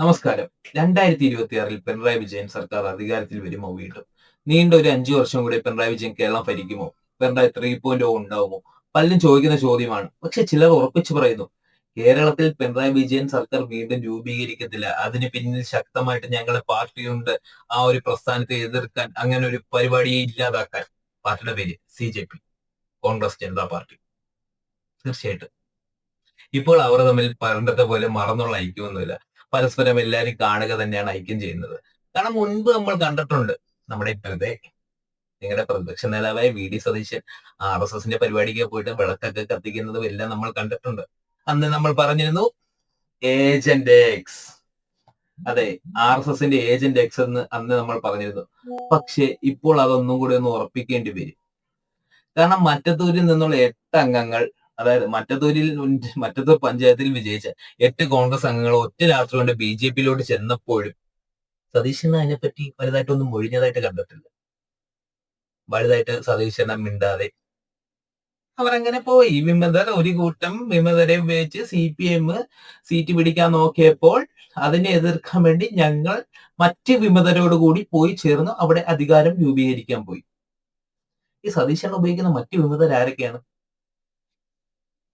നമസ്കാരം. രണ്ടായിരത്തി ഇരുപത്തി ആറിൽ പിണറായി വിജയൻ സർക്കാർ അധികാരത്തിൽ വരുമോ വീണ്ടും? നീണ്ട ഒരു അഞ്ചു വർഷം കൂടി പിണറായി വിജയൻ കേരളം ഭരിക്കുമോ? പിണറായി ത്രീ പോയിന്റ് ഓ ഉണ്ടാവുമോ? പലരും ചോദിക്കുന്ന ചോദ്യമാണ്. പക്ഷെ ചിലർ ഉറപ്പിച്ചു പറയുന്നു കേരളത്തിൽ പിണറായി വിജയൻ സർക്കാർ വീണ്ടും രൂപീകരിക്കത്തില്ല. അതിന് പിന്നിൽ ശക്തമായിട്ട് ഞങ്ങളുടെ പാർട്ടിയുണ്ട്. ആ ഒരു പ്രസ്ഥാനത്തെ എതിർക്കാൻ അങ്ങനെ ഒരു പരിപാടിയെ ഇല്ലാതാക്കാൻ. പാർട്ടിയുടെ പേര് C J P Congress Janata party. തീർച്ചയായിട്ടും. ഇപ്പോൾ അവർ തമ്മിൽ പണ്ടത്തെ പോലെ മറന്നുള്ള ഐക്യമൊന്നുമില്ല പരസ്പരം എല്ലാവരും കാണുക തന്നെയാണ് ഐക്യം ചെയ്യുന്നത്. കാരണം മുൻപ് നമ്മൾ കണ്ടിട്ടുണ്ട് നമ്മുടെ ഇപ്പോഴത്തെ നിങ്ങളുടെ പ്രതിപക്ഷ നേതാവായ V D Satheesan R S എസിന്റെ പരിപാടിക്ക് പോയിട്ട് വിളക്കൊക്കെ കത്തിക്കുന്നതും എല്ലാം നമ്മൾ കണ്ടിട്ടുണ്ട്. അന്ന് നമ്മൾ പറഞ്ഞിരുന്നു ഏജന്റ് എക്സ് അതെ ആർ എസ് എസിന്റെ ഏജന്റ് എക്സ് എന്ന് അന്ന് നമ്മൾ പറഞ്ഞിരുന്നു. പക്ഷെ ഇപ്പോൾ അതൊന്നും കൂടി ഒന്ന് ഉറപ്പിക്കേണ്ടി വരും. കാരണം മറ്റത്തൂരിൽ നിന്നുള്ള എട്ട് അംഗങ്ങൾ അതായത് മറ്റത്തൂരിൽ മറ്റത്തൂർ പഞ്ചായത്തിൽ വിജയിച്ച എട്ട് കോൺഗ്രസ് അംഗങ്ങൾ ഒറ്റ രാത്രി കൊണ്ട് ബി ജെ പിയിലോട്ട് ചെന്നപ്പോഴും സതീശൻ അതിനെപ്പറ്റി വലുതായിട്ടൊന്നും മൊഴിഞ്ഞതായിട്ട് കണ്ടിട്ടില്ല. വലുതായിട്ട് സതീശനെ മിണ്ടാതെ. അവരങ്ങനെ പോയി. വിമതർ ഒരു കൂട്ടം വിമതരെ ഉപയോഗിച്ച് സി പി എം സീറ്റ് പിടിക്കാൻ നോക്കിയപ്പോൾ അതിനെ എതിർക്കാൻ വേണ്ടി ഞങ്ങൾ മറ്റ് വിമതരോട് കൂടി പോയി ചേർന്ന് അവിടെ അധികാരം രൂപീകരിക്കാൻ പോയി. ഈ സതീശൻ ഉപയോഗിക്കുന്ന മറ്റ് വിമതർ ആരൊക്കെയാണ്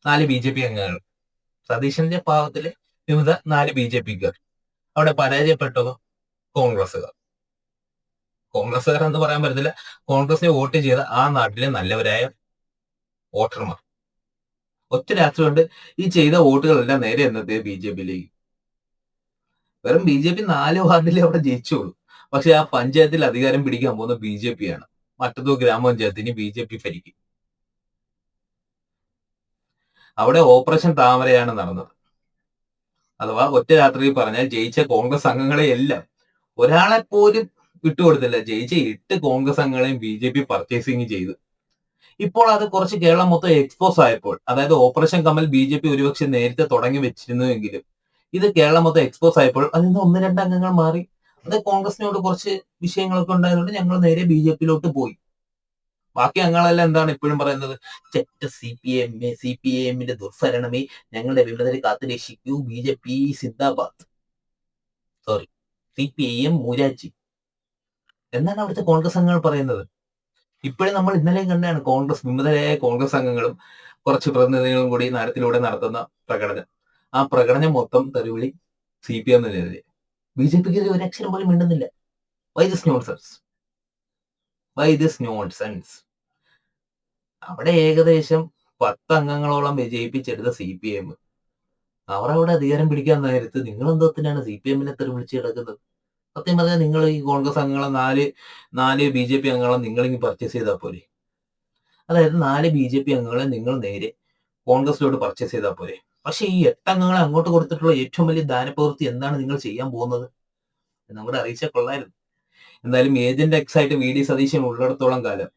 നാല് ബി ജെ പി അംഗങ്ങൾ സതീശന്റെ ഭാഗത്തിൽ വിമത നാല് ബി ജെ പിക്കാർ. അവിടെ പരാജയപ്പെട്ടതോ കോൺഗ്രസ്സുകാർ. കോൺഗ്രസ്സുകാർ എന്ന് പറയാൻ പറ്റത്തില്ല. കോൺഗ്രസിനെ വോട്ട് ചെയ്ത ആ നാട്ടിലെ നല്ലവരായ വോട്ടർമാർ. ഒറ്റ രാത്രി കൊണ്ട് ഈ ചെയ്ത വോട്ടുകളെല്ലാം നേരെ എന്നത് ബി ജെ പിയിലേക്ക്. വെറും ബി ജെ പി നാല് വാർഡിലെ അവിടെ ജയിച്ചോളൂ പക്ഷെ ആ പഞ്ചായത്തിൽ അധികാരം പിടിക്കാൻ പോകുന്ന ബി ജെ പി ആണ്. മറ്റത്തോ ഗ്രാമപഞ്ചായത്തിന് ബി ജെ പി ഭരിക്കും. അവിടെ ഓപ്പറേഷൻ താമരയാണ് നടന്നത്. അഥവാ ഒറ്റ രാത്രിയിൽ പറഞ്ഞാൽ ജയിച്ച കോൺഗ്രസ് അംഗങ്ങളെ എല്ലാം ഒരാളെ പോലും വിട്ടുകൊടുത്തില്ല. ജയിച്ച എട്ട് കോൺഗ്രസ് അംഗങ്ങളെയും ബി ജെ പി പർച്ചേസിങ് ചെയ്തു. ഇപ്പോൾ അത് കുറച്ച് കേരളം മൊത്തം എക്സ്പോസ് ആയപ്പോൾ അതായത് operation Kamal B J P ഒരുപക്ഷെ നേരത്തെ തുടങ്ങി വെച്ചിരുന്നുവെങ്കിലും ഇത് കേരളം മൊത്തം എക്സ്പോസ് ആയപ്പോൾ അതിൽ നിന്ന് ഒന്ന് രണ്ട് അംഗങ്ങൾ മാറി. അത് കോൺഗ്രസിനോട് കുറച്ച് വിഷയങ്ങളൊക്കെ ഉണ്ടായതുകൊണ്ട് ഞങ്ങൾ നേരെ ബി ജെ പിയിലോട്ട് പോയി. ബാക്കി അംഗങ്ങളെല്ലാം എന്താണ് ഇപ്പോഴും പറയുന്നത്? ചെറ്റ C P M C P എമ്മിന്റെ ദുർഭരണമേ ഞങ്ങളുടെ വിമതരെ കാത്തുരക്ഷിക്കൂ B J P Zindabad. Sorry C P I M മൂരാജി എന്നാണ് അവിടുത്തെ കോൺഗ്രസ് അംഗങ്ങൾ പറയുന്നത്? ഇപ്പോഴും നമ്മൾ ഇന്നലെ കണ്ടാണ് കോൺഗ്രസ് വിമതരായ കോൺഗ്രസ് അംഗങ്ങളും കുറച്ച് പ്രതിനിധികളും കൂടി നഗരത്തിലൂടെ നടത്തുന്ന പ്രകടനം. ആ പ്രകടനം മൊത്തം തെരുവിളി സി പി എമ്മിനെതിരെ ബി ജെ പിക്ക് ഒരു അക്ഷരം പോലും മിണ്ടുന്നില്ല. Why this nonsense why this nonsense അവിടെ ഏകദേശം പത്തംഗങ്ങളോളം വിജയിപ്പിച്ചെടുത്ത സി പി എം അവർ അവിടെ അധികാരം പിടിക്കാൻ നേരത്ത് നിങ്ങൾ എന്തോത്തിനാണ് സി പി എമ്മിനെ തെറി വിളിച്ച് കിടക്കുന്നത്? സത്യം പറഞ്ഞാൽ നിങ്ങൾ ഈ കോൺഗ്രസ് അംഗങ്ങളെ നാല് നാല് ബി ജെ പി അംഗങ്ങളെ നിങ്ങളിങ്ങ് പർച്ചേസ് ചെയ്താൽ പോരെ. അതായത് നാല് ബി ജെ പി അംഗങ്ങളെ നിങ്ങൾ നേരെ കോൺഗ്രസിലോട്ട് പർച്ചേസ് ചെയ്താൽ പോരെ. പക്ഷേ ഈ എട്ട് അംഗങ്ങളെ അങ്ങോട്ട് കൊടുത്തിട്ടുള്ള ഏറ്റവും വലിയ ദാനപ്രവൃത്തി എന്താണ് നിങ്ങൾ ചെയ്യാൻ പോകുന്നത്? നമ്മുടെ അറിയിച്ചാൽ കൊള്ളായിരുന്നു. എന്തായാലും ഏജന്റ് എക്സ് ആയിട്ട് വി ഡി സതീശൻ ഉള്ളിടത്തോളം കാലം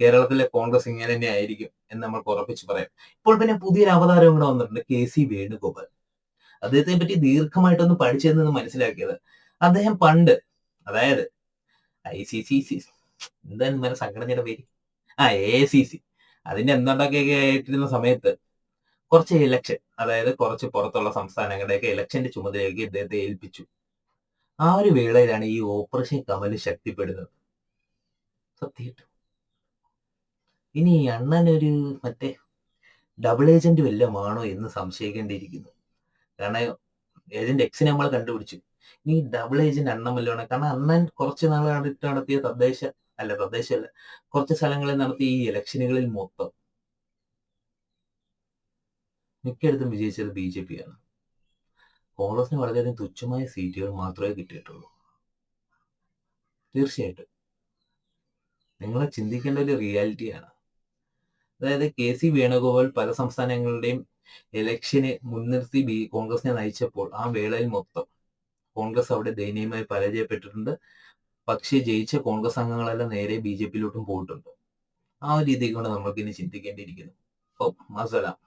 കേരളത്തിലെ കോൺഗ്രസ് ഇങ്ങനെ തന്നെ ആയിരിക്കും എന്ന് നമ്മൾ ഉറപ്പിച്ച് പറയാം. ഇപ്പോൾ പിന്നെ പുതിയൊരു അവതാരം കൂടെ വന്നിട്ടുണ്ട് കെ സി വേണുഗോപാൽ. അദ്ദേഹത്തെ പറ്റി ദീർഘമായിട്ടൊന്ന് പഠിച്ചതെന്ന് മനസ്സിലാക്കിയത് അദ്ദേഹം പണ്ട് അതായത് ഐ സി സി എന്താണ് ഇന്നലെ സംഘടനയുടെ പേര്? ആ എ സി സി. അതിന്റെ എന്തുണ്ടാക്കിയൊക്കെ ആയിട്ടിരുന്ന സമയത്ത് കുറച്ച് ഇലക്ഷൻ അതായത് കുറച്ച് പുറത്തുള്ള സംസ്ഥാനങ്ങളുടെയൊക്കെ ഇലക്ഷന്റെ ചുമതലയൊക്കെ ഇദ്ദേഹത്തെ ഏൽപ്പിച്ചു. ആ ഒരു വേളയിലാണ് ഈ ഓപ്പറേഷൻ കമൽ ശക്തിപ്പെടുന്നത്. സത്യമായിട്ടും ഇനി ഈ അണ്ണനൊരു മറ്റേ ഡബിൾ ഏജന്റ് വല്ലതും ആണോ എന്ന് സംശയിക്കേണ്ടിയിരിക്കുന്നു. കാരണം ഏജന്റ് എക്സിനെ നമ്മൾ കണ്ടുപിടിച്ചു. ഇനി ഡബിൾ ഏജന്റ് അണ്ണൻ വല്ലതാണ് കാരണം അണ്ണൻ കുറച്ച് കണ്ടിട്ട് നടത്തിയ തദ്ദേശ അല്ല തദ്ദേശമല്ല കുറച്ച് സ്ഥലങ്ങളിൽ നടത്തിയ ഈ ഇലക്ഷനുകളിൽ മൊത്തം മിക്കയിടത്തും വിജയിച്ചത് ബി ജെ പി ആണ്. കോൺഗ്രസിന് വളരെയധികം തുച്ഛമായ സീറ്റുകൾ മാത്രമേ കിട്ടിയിട്ടുള്ളൂ. തീർച്ചയായിട്ടും. നിങ്ങൾ ചിന്തിക്കേണ്ട ഒരു റിയാലിറ്റിയാണ് അതായത് കെ സി വേണുഗോപാൽ പല സംസ്ഥാനങ്ങളുടെയും ഇലക്ഷനെ മുൻനിർത്തി ബി കോൺഗ്രസിനെ നയിച്ചപ്പോൾ ആ വേളയിൽ മൊത്തം കോൺഗ്രസ് അവിടെ ദയനീയമായി പരാജയപ്പെട്ടിട്ടുണ്ട്. പക്ഷേ ജയിച്ച കോൺഗ്രസ് അംഗങ്ങളെല്ലാം നേരെ ബി ജെ പിയിലോട്ടും പോയിട്ടുണ്ട്. ആ ഒരു രീതിയിൽ കൊണ്ട് നമ്മൾക്ക് ഇനി ചിന്തിക്കേണ്ടിയിരിക്കുന്നു. മസലാം.